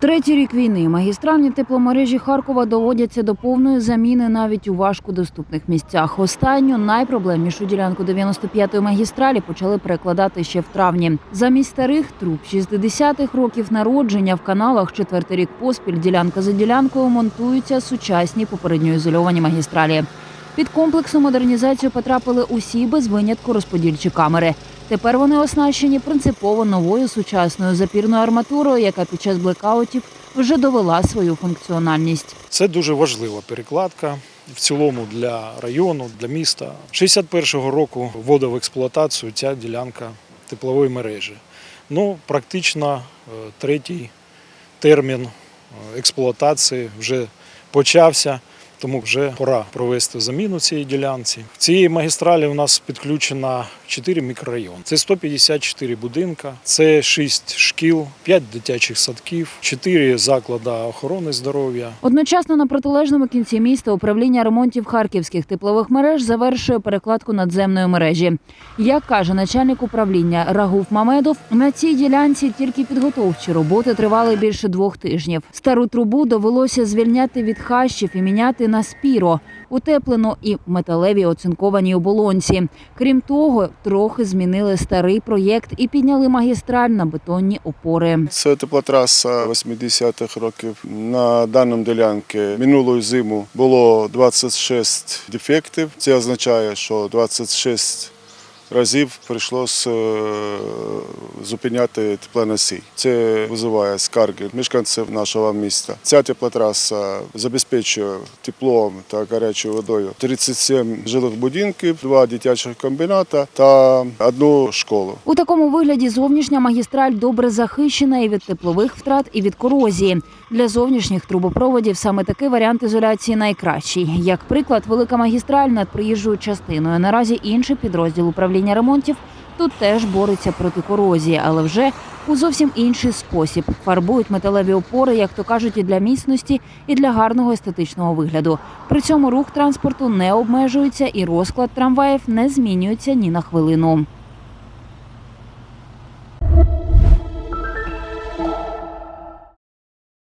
Третій рік війни магістральні тепломережі Харкова доводяться до повної заміни навіть у важкодоступних місцях. Останню найпроблемнішу ділянку 95-ї магістралі почали перекладати ще в травні. Замість старих труб 60-х років народження в каналах четвертий рік поспіль ділянка за ділянкою монтуються сучасні попередньо ізольовані магістралі. Під комплексну модернізацію потрапили усі без винятку розподільчі камери. Тепер вони оснащені принципово новою сучасною запірною арматурою, яка під час блекаутів вже довела свою функціональність. Це дуже важлива перекладка в цілому для району, для міста. 61-го року вводив експлуатацію ця ділянка теплової мережі. Ну, практично е, третій термін е, експлуатації вже почався. Тому вже пора провести заміну цієї ділянці. В цій магістралі у нас підключено 4 мікрорайони. Це 154 будинка, це 6 шкіл, 5 дитячих садків, 4 заклади охорони здоров'я, Одночасно на протилежному кінці міста управління ремонтів харківських теплових мереж завершує перекладку надземної мережі. Як каже начальник управління Рагуф Мамедов, на цій ділянці тільки підготовчі роботи тривали більше двох тижнів. Стару трубу довелося звільняти від хащів і міняти на спіро, утеплено і металеві оцинковані оболонці. Крім того, трохи змінили старий проєкт і підняли магістраль на бетонні опори. Це теплотраса 80-х років. На даному ділянці минулої зиму було 26 дефектів. Це означає, що 26 разів прийшлося е, зупиняти теплоносій. Це визиває скарги мешканців нашого міста. Ця теплотраса забезпечує теплом та гарячою водою 37 жилих будинків, два дитячих комбіната та одну школу. У такому вигляді зовнішня магістраль добре захищена і від теплових втрат, і від корозії. Для зовнішніх трубопроводів саме такий варіант ізоляції найкращий. Як приклад, велика магістраль над проїжджою частиною. Наразі інший підрозділ управління ремонтів тут теж бореться проти корозії, але вже у зовсім інший спосіб. Фарбують металеві опори, як то кажуть, і для міцності, і для гарного естетичного вигляду. При цьому рух транспорту не обмежується і розклад трамваїв не змінюється ні на хвилину.